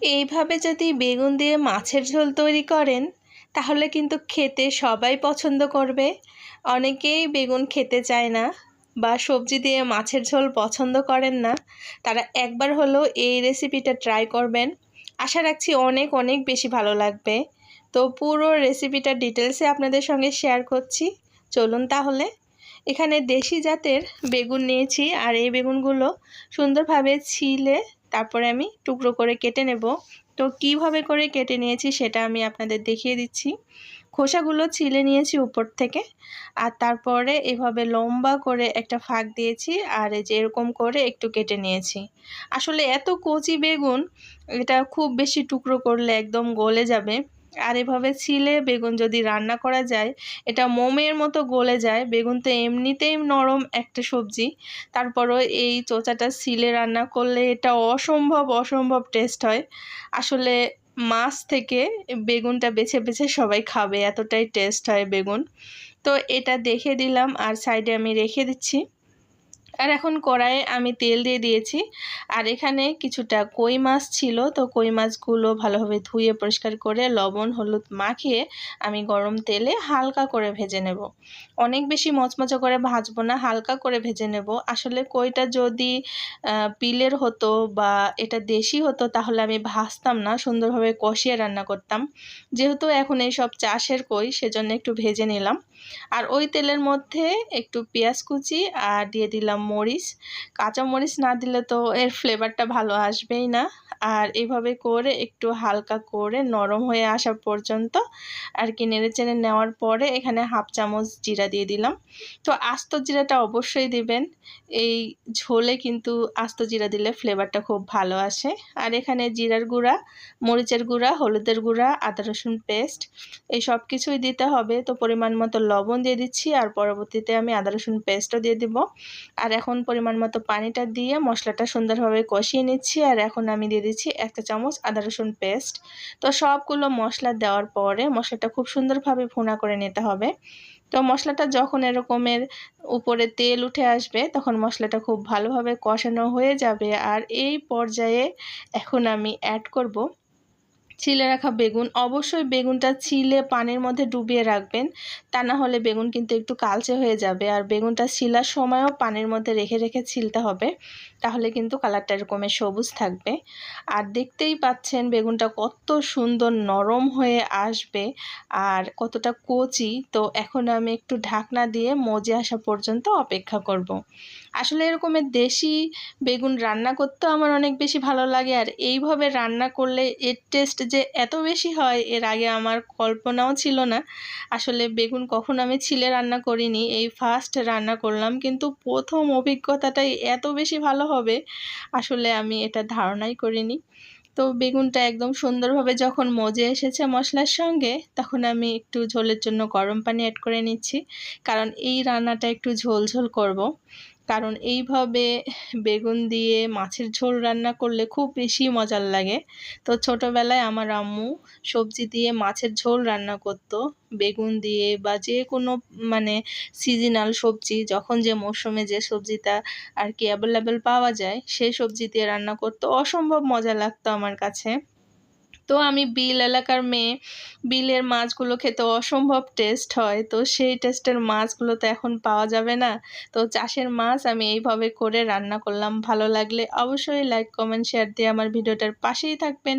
এইভাবে যদি বেগুন দিয়ে মাছের ঝোল তৈরি করেন, তাহলে কিন্তু খেতে সবাই পছন্দ করবে। অনেকেই বেগুন খেতে চায় না বা সবজি দিয়ে মাছের ঝোল পছন্দ করেন না। তারা একবার হলেও এই রেসিপিটা ট্রাই করবেন। আশা রাখছি অনেক অনেক বেশি ভালো লাগবে। তো পুরো রেসিপিটা ডিটেলসে আপনাদের সঙ্গে শেয়ার করছি। চলুন তাহলে। এখানে দেশি জাতের বেগুন নিয়েছি আর এই বেগুনগুলো সুন্দরভাবে ছিলে তারপরে আমি টুকরো করে কেটে নেব। তো কীভাবে করে কেটে নিয়েছি সেটা আমি আপনাদের দেখিয়ে দিচ্ছি। খোসাগুলো ছিলে নিয়েছি উপর থেকে। আর তারপরে এভাবে লম্বা করে একটা ফাঁক দিয়েছি আর যে এরকম করে একটু কেটে নিয়েছি। আসলে এত কচি বেগুন, এটা খুব বেশি টুকরো করলে একদম গলে যাবে। আর এভাবে ছিলে বেগুন যদি রান্না করা যায়, এটা মোমের মতো গলে যায়, বেগুন তো এমনিতেই নরম একটা সবজি। তারপরও এই চোচাটা ছিলে রান্না করলে এটা অসম্ভব অসম্ভব টেস্ট হয়। আসলে মাছ থেকে বেগুনটা বেছে বেছে সবাই খাবে, এতটাই টেস্ট হয় বেগুন। তো এটা দেখে দিলাম, আর সাইডে আমি রেখে দিচ্ছি। আর এখন কড়াইয়ে আমি তেল দিয়ে দিয়েছি। আর এখানে কিছুটা কই মাছ ছিল, তো কই মাছগুলো ভালোভাবে ধুয়ে পরিষ্কার করে লবণ, হলুদ মাখিয়ে আমি গরম তেলে হালকা করে ভেজে নেব। অনেক বেশি মচমচো করে ভাজবো না, হালকা করে ভেজে নেব। আসলে কইটা যদি পিলের হতো বা এটা দেশি হতো তাহলে আমি ভাজতাম না, সুন্দরভাবে কষিয়ে রান্না করতাম। যেহেতু এখন এই সব চাষের কই, সেজন্য একটু ভেজে নিলাম। আর ওই তেলের মধ্যে একটু পেঁয়াজ কুচি আর দিয়ে দিলাম মরিচ কাঁচা মরিচ না দিলে তো এর ফ্লেভারটা ভালো আসবেই না। আর এইভাবে করে একটু হালকা করে নরম হয়ে আসা পর্যন্ত আর কি নেড়ে চেড়ে নেওয়ার পরে এখানে হাফ চামচ জিরা দিয়ে দিলাম। তো আস্ত জিরাটা অবশ্যই দিবেন। এই ঝোলে কিন্তু আস্ত জিরা দিলে ফ্লেভারটা খুব ভালো আসে। আর এখানে জিরার গুঁড়া, মরিচের গুঁড়া, হলুদের গুঁড়া, আদা, রসুন পেস্ট এই সব কিছুই দিতে হবে। তো পরিমাণ মতো লবণ দিয়ে দিচ্ছি আর পরবর্তীতে আমি আদা, রসুন পেস্টও দিয়ে দিব। আর এখন পরিমাণ মতো পানিটা দিয়ে মশলাটা সুন্দরভাবে কষিয়ে নিচ্ছি। আর এখন আমি দিয়ে দিচ্ছি একটা চামচ আদা রসুন পেস্ট তো সবগুলো মশলা দেওয়ার পরে মশলাটা খুব সুন্দরভাবে ভুনা করে নিতে হবে। তো মশলাটা যখন এরকমের উপরে তেল উঠে আসবে, তখন মশলাটা খুব ভালোভাবে কষানো হয়ে যাবে। আর এই পর্যায়ে এখন আমি অ্যাড করব ছিলে রাখা বেগুন। অবশ্যই বেগুনটা ছিলে পানির মধ্যে ডুবিয়ে রাখবেন। তা না হলে বেগুন কিন্তু একটু কালচে হয়ে যাবে। আর বেগুনটা ছিলার সময়ও পানির মধ্যে রেখে রেখে ছিলতে হবে। তাহলে কিন্তু কালারটা এরকমের সবুজ থাকবে। আর দেখতেই পাচ্ছেন বেগুনটা কত সুন্দর নরম হয়ে আসবে আর কতটা কচি। তো এখন আমি একটু ঢাকনা দিয়ে মজে আসা পর্যন্ত অপেক্ষা করব। আসলে এরকমের দেশি বেগুন রান্না করতেও আমার অনেক বেশি ভালো লাগে। আর এইভাবে রান্না করলে এর টেস্ট যে এত বেশি হয়, এর আগে আমার কল্পনাও ছিল না। আসলে বেগুন কখন আমি ছিলে রান্না করিনি, এই ফার্স্ট রান্না করলাম, কিন্তু প্রথম অভিজ্ঞতাটাই এত বেশি ভালো হবে, আসলে আমি এটা ধারণাই করিনি। তো বেগুনটা একদম সুন্দরভাবে যখন মজে এসেছে মশলার সঙ্গে, তখন আমি একটু ঝোলের জন্য গরম পানি অ্যাড করে নিচ্ছি, কারণ এই রান্নাটা একটু ঝোল ঝোল করব। কারণ এইভাবে বেগুন দিয়ে মাছের ঝোল রান্না করলে খুব বেশি মজার লাগে। তো ছোটোবেলায় আমার আম্মু সবজি দিয়ে মাছের ঝোল রান্না করতো। বেগুন দিয়ে বা যে কোনো মানে সিজনাল সবজি, যখন যে মরশুমে যে সবজিটা আর কি অ্যাভেলেবেল পাওয়া যায়, সেই সবজি দিয়ে রান্না করতো। অসম্ভব মজা লাগতো আমার কাছে। তো আমি বিল এলাকার মেয়ে, বিলের মাছগুলো খেতে অসম্ভব টেস্ট হয়। তো সেই টেস্টের মাছগুলো তো এখন পাওয়া যাবে না। তো চাষের মাছ আমি এইভাবে করে রান্না করলাম, ভালো লাগলে অবশ্যই লাইক কমেন্ট শেয়ার দিয়ে আমার ভিডিওটার পাশেই থাকবেন।